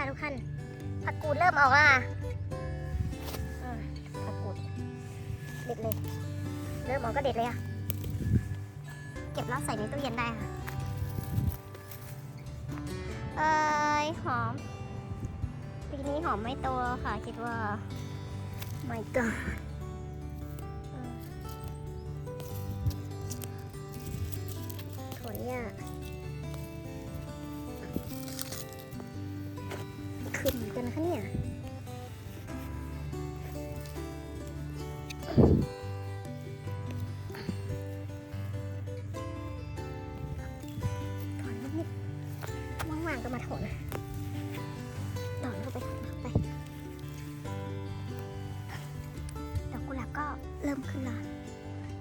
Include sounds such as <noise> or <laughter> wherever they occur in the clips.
ะทุกท่านผักกูดเริ่มออกแล้วค่ะผักกูดเด็ดเลย เริ่มออกก็เด็ดเลยอะ เก็บแล้วใส่ในตู้เย็นได้ค่ะ เอ้ยหอม ปีนี้หอมไม่โตค่ะ คิดว่าไม่ก็ถั่วเนี่ย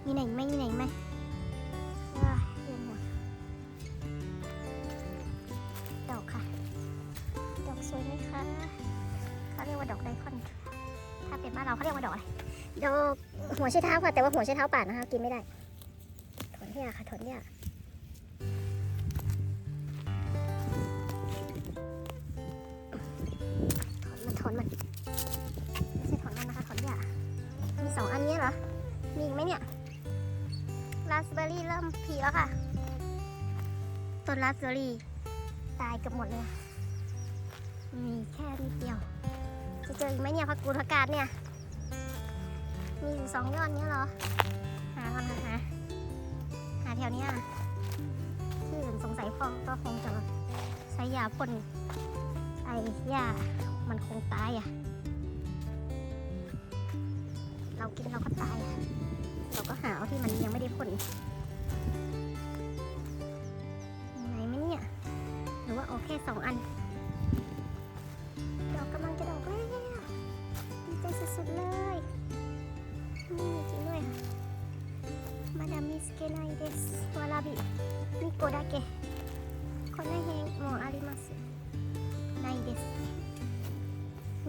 มีไหนอีกไหมมีไหนอีกไหมดอกค่ะ ดอกสวยไหมคะเขาเรียกว่าดอกไดคอน ถ้าเป็นบ้านเราเขาเรียกว่าดอกอะไร ดอกหัวไชเท้าค่ะ แต่ว่าหัวไชเท้าป่านนะคะ กินไม่ได้ ถอนเนี่ยค่ะ ถอนเนี่ยถอนมันถอนมันไม่ใช่ถอนมันนะคะถอนเนี่ยมีสองอันนี้เหรอ มีอีกไหมเนี่ย ราสเบอร์รี่เริ่มผีแล้วค่ะ ต้นราสเบอร์รี่ ตายกือบหมดเลยมีแค่นิดเดียว จะเจออีกไหมเนี่ยผักกูดผักกาดเนี่ย มีอยู่สองยอดเนี้ยเหรอ หาก่อนค่ะหาหาแถวเนี้ยที่อื่นสงสัยพ่อก็คงจะใช้ยาพ่นไอ้ยามันคงตายอะ เรากินเราก็ตายอะ เราก็หาเอาที่มันยังไม่ได้พ่นยังไงไหมเนี่ย หรือว่าเอาแค่สองอันดอกกำลังจะดอกแล้วดีใจสุดๆเลยนี่จริงด้วยค่ะมาดามิสเกไนเดสวาลาบิมิโกดาเกคนในเฮงโมอาริมัสไนเดส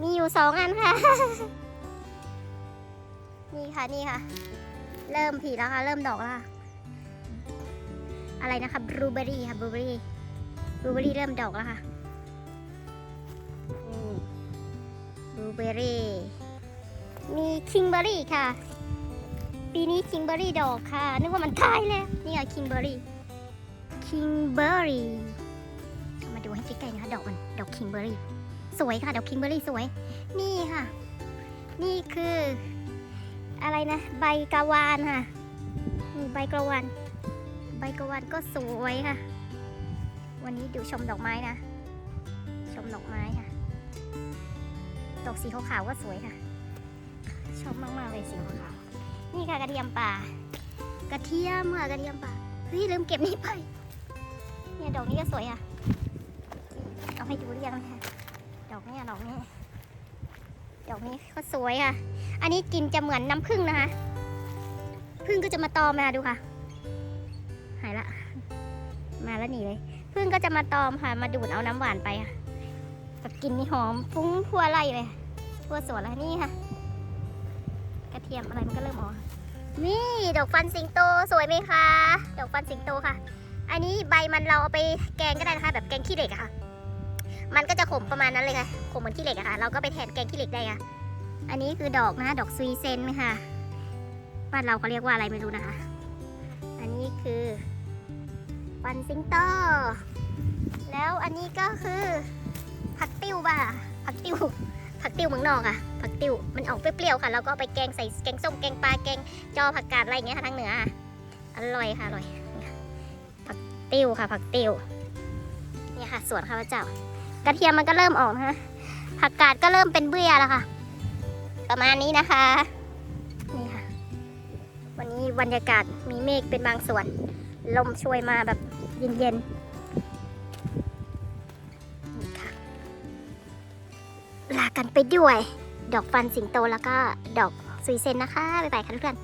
มีอยู่สองอันค่ะ นี่ค่ะ นี่ค่ะ เริ่มผีแล้วค่ะ เริ่มดอกแล้วค่ะ อะไรนะคะบลูเบอรี่ค่ะบลูเบอรี่บลูเบอรี่เริ่มดอกแล้วค่ะบลูเบอรี่ มีคิงเบอรี่ค่ะ ปีนี้คิงเบอรี่ดอกค่ะ นึกว่ามันตายแล้ว นี่ค่ะคิงเบอรี่ คิงเบอรี่มาดูให้ใกล้ๆนะคะดอกมัน ดอกคิงเบอรี่ สวยค่ะ ดอกคิงเบอรี่สวย นี่ค่ะ นี่คือ อะไรนะ ใบกระวานค่ะนี่ใบกระวานใบกระวานก็สวยค่ะ วันนี้ดูชมดอกไม้นะ ชมดอกไม้ค่ะ ดอกสีขาวๆก็สวยค่ะ ชอบมากๆเลยสีขาวๆนี่ค่ะกระเทียมป่า กระเทียมค่ะกระเทียมป่า เฮ้ยลืมเก็บนี่ไป เนี่ยดอกนี้ก็สวยอะ เอาให้ดูหรือยังคะดอกนี้ดอกนี้ ดอกนี้ก็สวยค่ะ อันนี้กลินจะเหมือนน้ำผึ้งนะคะผึ้งก็จะมาตอมมาดูค่ะ หายละ มาแล้วหนีเลยผึ้งก็จะมาตอมค่ะ มาดูดเอาน้ำหวานไปค่ะแบบกลินนี่หอมฟุ้งทั่วไร่เลยทั่วสวนแล้วนี่ค่ะ กระเทียมอะไรมันก็เริ่มออกนี่ดอกฟันสิงโตสวยไหมคะ ดอกฟันสิงโตค่ะ อันนี้ใบมันเราเอาไปแกงก็ได้นะคะ แบบแกงขี้เหล็กอะค่ะ มันก็จะขมประมาณนั้นเลยค่ะ ขมเหมือนขี้เหล็กอะค่ะ เราก็ไปแทนแกงขี้เหล็กได้ค่ะ อันนี้คือดอกนะคะดอกซุยเซนค่ะบ้านเราเขาเรียกว่าอะไรไม่รู้นะคะ อันนี้คือฟันสิงโต แล้วอันนี้ก็คือผักติ้วบ่ะผักติ้วผักติ้วเมืองนอกอะผักติ้วมันออกเปรี้ยวๆค่ะ แล้วก็ไปแกงใส่แกงส้มแกงปลาแกงจอผักกาดอะไรอย่างเงี้ยค่ะทางเหนืออะอร่อยค่ะอร่อย ผักติ้วค่ะ ผักติ้วเนี่ยค่ะสวนข้าพเจ้า กระเทียมมันก็เริ่มออกนะคะผักกาดก็เริ่มเป็นเบื่อแล้วค่ะ ประมาณนี้นะคะ นี่ค่ะ วันนี้บรรยากาศมีเมฆเป็นบางส่วน ลมช่วยมาแบบเย็นๆนี่ค่ะ ลากันไปด้วย ดอกฟันสิงโตแล้วก็ดอกซุยเซนนะคะ บ๊ายบายค่ะเพื่อน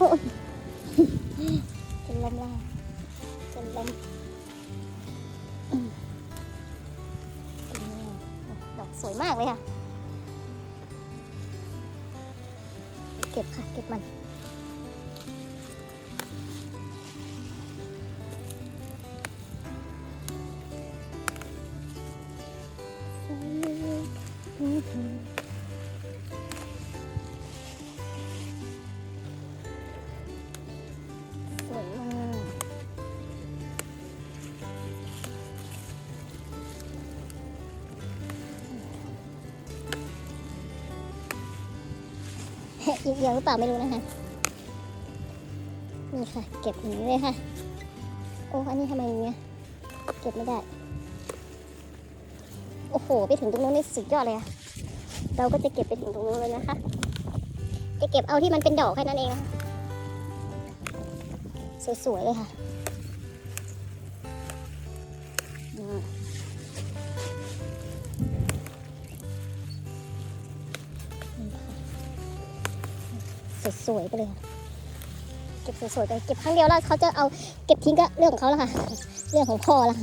哼 <laughs> ยิงเอียงหรือเปล่าไม่รู้นะคะ นี่ค่ะ เก็บอย่างนี้เลยค่ะ โอ้ อันนี้ทำไมอย่างเงี้ย เก็บไม่ได้ โอ้โห ไปถึงตรงนู้นนี่สุดยอดเลยอะเราก็จะเก็บไปถึงตรงนู้นเลยนะคะ จะเก็บเอาที่มันเป็นดอกแค่นั้นเองนะคะสวยๆเลยค่ะ สวยๆไปเลย เก็บสวยๆไป เก็บครั้งเดียวแล้วเขาจะเอาเก็บทิ้งก็เรื่องของเขาล้วค่ะ เรื่องของพ่อละ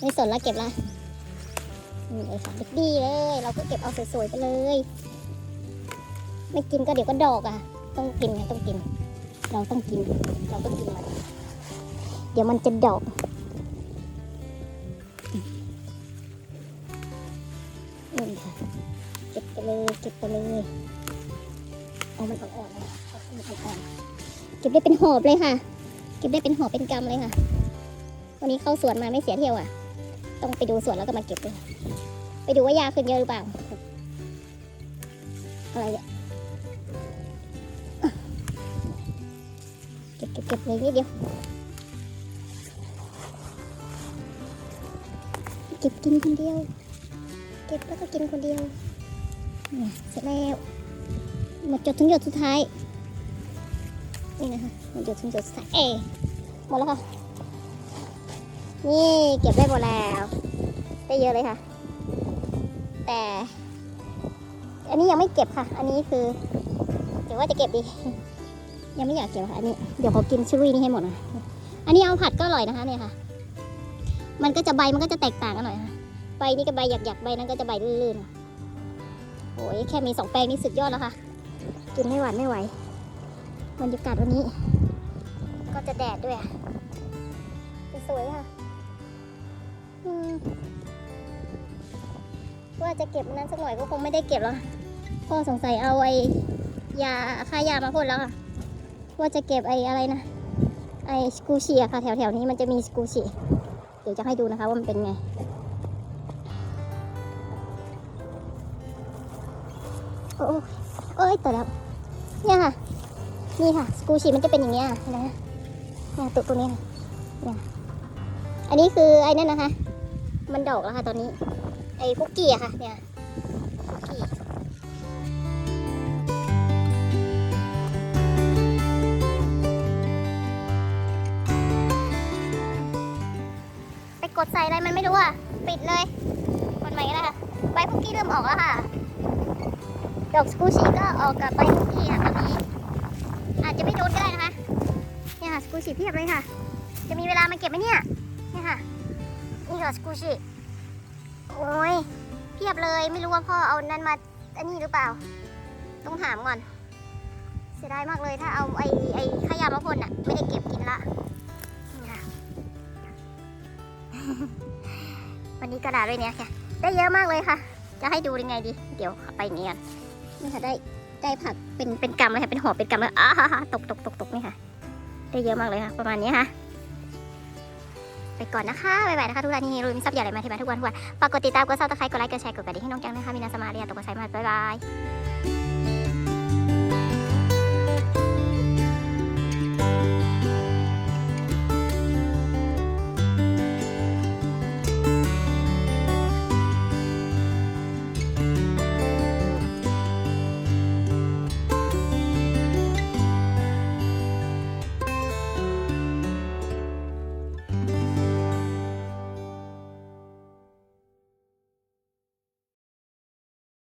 ไม่สนล้วเก็บละนี่เลยค่ะด็กดีเลย เราก็เก็บเอาสวยๆไปเลย ไม่กินก็เดี๋ยวก็ดอกอะ ต้องกินไงต้องกิน เราต้องกิน เราต้องกินมันเดี๋ยวมันจะดอกนี่ค่ะ เก็บไปเลย เก็บไปเลย เอามันอ่อนๆเลยเอามันอ่อนๆเก็บได้เป็นหอบเลยค่ะ เก็บได้เป็นหอบเป็นกำเลยค่ะ วันนี้เข้าสวนมาไม่เสียเที่ยวอะ ต้องไปดูสวนแล้วก็มาเก็บเลยไปดูว่ายาขึ้นเยอะหรือเปล่า อะไรเนี่ยเก็บเก็บเก็บเลยนิดเดียว เก็บกินคนเดียว เก็บแล้วก็กินคนเดียว เนี่ยเสร็จแล้ว หมดจดถึงหยดสุดท้ายนี่นะคะหมดจดถึงหยดสุดท้ายเอ๊หมดแล้วค่ะนี่เก็บได้หมดแล้ว ได้เยอะเลยค่ะ แต่ อันนี้ยังไม่เก็บค่ะ อันนี้คือเดี๋ยวว่าจะเก็บดี ยังไม่อยากเก็บค่ะอันนี้เดี๋ยวขอกินชิวี่นี่ให้หมดนะอันนี้เอาผัดก็อร่อยนะคะเนี่ยค่ะ มันก็จะใบมันก็จะแตกต่างกันหน่อยค่ะใบนี่ก็ใบหยักๆใบนั้นก็จะใบลื่นๆโอ้ยแค่มีสองแปลงนี่สุดยอดแล้วค่ะ กินไม่หวานไม่ไหวบรรยากาศวันนี้ ก็จะแดดด้วยอะสวยค่ะว่าจะเก็บนั้นสักหน่อยก็คงไม่ได้เก็บแล้วพ่อสงสัยเอาไอ้ยาค่ายามาพ่นแล้วค่ะ ว่าจะเก็บไอ้อะไรนะ ไอ้สกูชีอะค่ะ แถวๆนี้มันจะมีสกูชีเดี๋ยวจะให้ดูนะคะว่ามันเป็นไงโอ้โอ้ยแต่แล้ว เนี่ยค่ะ นี่ค่ะ สกูชีมันจะเป็นอย่างเงี้ยนะเนี่ยตัวตัวนี้ค่ะเนี่ยอันนี้คือไอ้นั่นนะคะ มันดอกแล้วค่ะตอนนี้ ไอ้คุกกี้อะค่ะ เนี่ยคุกกี้ไปกดใส่อะไรมันไม่รู้อะ ปิดเลย กดใหม่ก็ได้ค่ะ ใบคุกกี้เริ่มออกแล้วค่ะ ดอกสกูชีก็ออกกับใบคุกกี้ค่ะตอนนี้ อาจจะไม่โดนก็ได้นะคะ เนี่ยค่ะสกูชีเพียบเลยค่ะ จะมีเวลามาเก็บไหมเนี่ย เนี่ยค่ะ นี่ค่ะสกูชีโอ้ยเพียบเลยไม่รู้ว่าพ่อเอานั้นมาอันนี้หรือเปล่า ต้องถามก่อน เสียดายมากเลยถ้าเอาไอ้ไอ้ขยะมาพ่นอะไม่ได้เก็บกินละนี่ค่ะ วันนี้กระดาษด้วยเนี่ยค่ะ ได้เยอะมากเลยค่ะ จะให้ดูยังไงดี เดี๋ยวไปอย่างนี้กัน นี่ค่ะได้ได้ผักเป็นเป็นกำเลยค่ะเป็นหอเป็นกำเลยอ้าฮ่าตกตกตกตกนี่ค่ะ ได้เยอะมากเลยค่ะ ประมาณนี้ค่ะไปก่อนนะคะบ๊ายบายนะคะทุกท่านที่รู้มีทรัพย์ใหญ่อะไรมาที่บ้านทุกวันทุกวันฝากกดติดตามกดซับสไครต์กดไลค์กดแชร์กดกระดิ่งให้น้องแก้งนะคะมีนาสมาเรียตกกระไซมาบ๊ายบาย